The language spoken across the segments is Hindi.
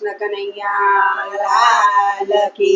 कृष्ण कन्हैया की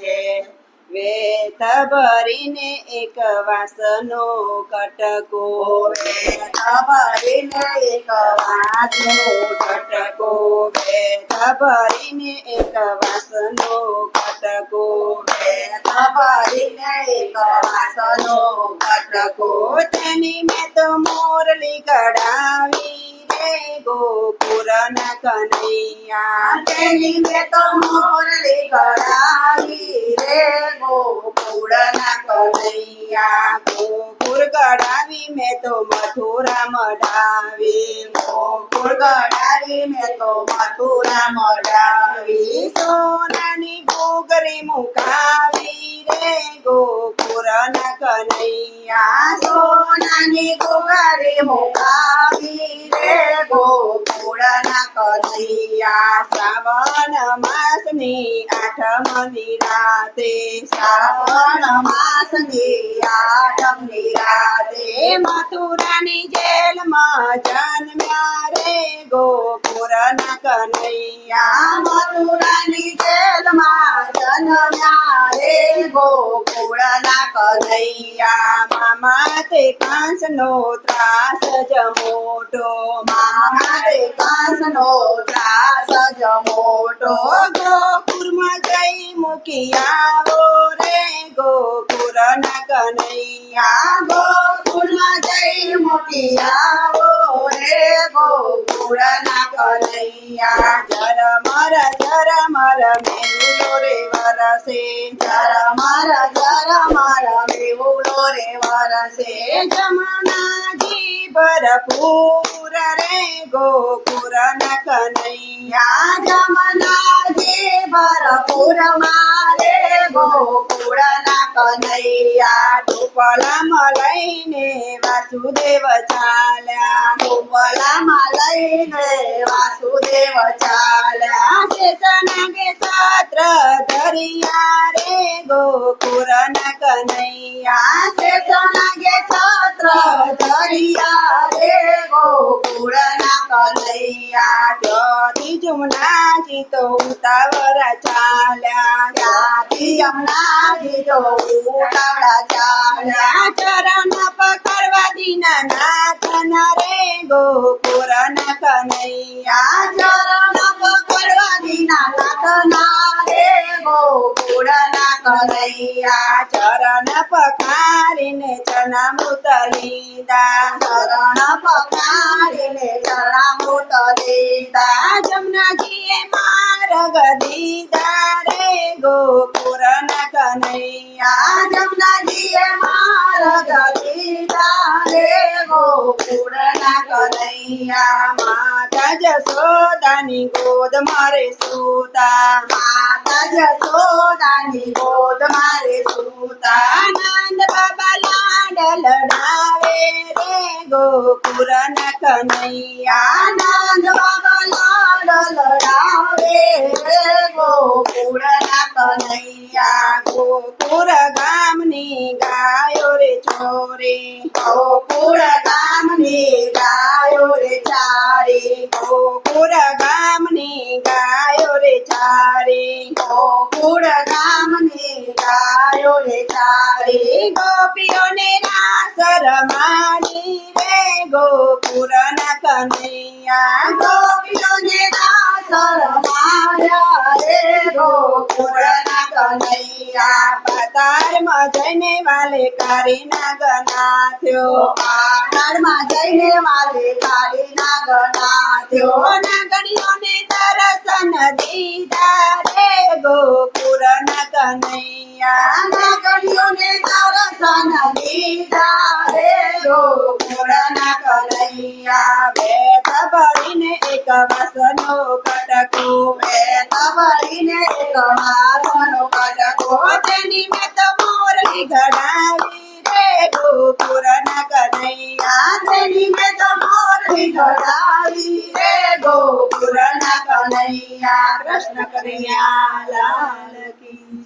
जय। वेत भरिने एक वासनो कटको। वेत भरिने एक वासनो कटको। वेत भरिने एक वासनो कटको। वेत भरिने एक वासनो कटको। तेनी में तो मोरली कड़ावी जय गोपुरन कन्हैया खेलेंगे तो मुरली गड़ावी रे गोपुरन कन्हैया गोपुर गड़ावी में तो मथुरा मडावी गोपुर गड़ावी में तो मथुरा मडावी सोनानी गोगरी मुका मन कन्हैया सोननी कुंवरी मुखाबी रे गोकुळ कन्हैया श्रावण मासनी आठमनी राते श्रावण मासनी आठमनी राते। मथुरानी जेल जन्म्या रे गोकुळ कन्हैया, मथुरानी ગોકુળના કનૈયા મામા તે કાંસનો ત્રાસ જ મોટો મારે કાંસનો ત્રાસ જ મોટો ગોકુરમાં જઈ મૂકી આવો રે ગોકુરના કનૈયા યા ગોકુળમાં જઈ મૂકી આવો રે ગોકુળના કનૈયા જર મર જર મર મેલો રે से जरा मारा जरा मारा मे उड़ो रे वारसे जमाना जी, भरपूर रे गोपुर न कन्हैया जमाना जी, भरपूर मारे गोपुर न कन्हैया टुपला मलई ने वासुदेव चाल्या। मलई ने वासुदेव चाल्या। शेषनागे કનૈયા જ્યોતિ જમનાજી તો ઉતાવળા ચાલ્યા ત્યાંથી યમુનાજી જો ઉતાવળા ચાલ્યા ચરણ પકડવા દીના નાથના રે ગોકુરના કનૈયા પકારીને ચણા મૂતલી દા હરણ પકારીને ચણા મૂતલી દા જમનાજીએ માર ગદીદા રે ગોપુર કનૈયા જમનાજીએ માર ગદીદા રે ગોપુર કનૈયા મા જશોદાની ગોદ મારે સુતા માતા જશોદાની ગોદ મારે સૂતા આનંદ બાબા લાડ લડાવે રે ગોકુરના કનૈયા આનંદ બાબા લાડ લડાવે રે ગોકુળના કનૈયા ગોકુર ગામની ગાયો રે ચોરે ગોકુળ ગામની ગાયો રે हरी गोपियों ने रास रमानी रे गोपुर कन्हैया। गोपियों ने रास माया रे गोपुर कन्हैया। पतार में जाने वाले कारी नगना थियो पतार में जाने वाले करीना गना थो नगरियों ने तरसन दीदा रे गोपुर कन्हैया नगरियों ने दर्शन दीदा रे रो पूरण कन्हैया बेत बड़ी ने एक वसनो कटको बेत बड़ी ने एक वसनो कटको तेनी में तो मोरली घड़ावी रे रो पूरण कन्हैया तेनी में तो मोरली घड़ावी रे रो पूरण कन्हैया कृष्ण कन्हैया लाल की